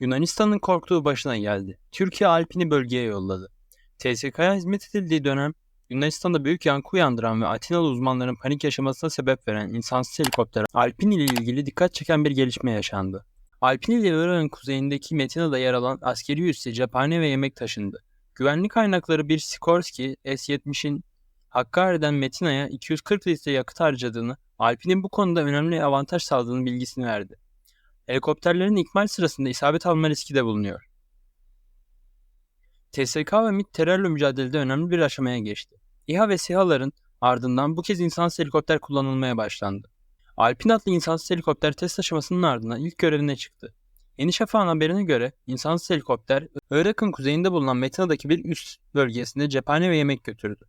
Yunanistan'ın korktuğu başına geldi. Türkiye Alpini bölgeye yolladı. TSK'ya hizmet edildiği dönem Yunanistan'da büyük yankı uyandıran ve Atinalı uzmanların panik yaşamasına sebep veren insansız helikopter Alpini ile ilgili dikkat çeken bir gelişme yaşandı. Alpini ile Irak'ın kuzeyindeki Metina'da yer alan askeri üsse cephane ve yemek taşındı. Güvenlik kaynakları bir Sikorsky S-70'in Hakkari'den Metina'ya 240 litre yakıt harcadığını, Alpin'in bu konuda önemli avantaj sağladığını bilgisini verdi. Helikopterlerin ikmal sırasında isabet alma riski de bulunuyor. TSK ve MİT terörle mücadelede önemli bir aşamaya geçti. İHA ve SİHA'ların ardından bu kez insansız helikopter kullanılmaya başlandı. Alpin adlı insansız helikopter test aşamasının ardından ilk görevine çıktı. Yeni Şafak'ın haberine göre insansız helikopter Irak'ın kuzeyinde bulunan Metina'daki bir üst bölgesinde cephane ve yemek götürdü.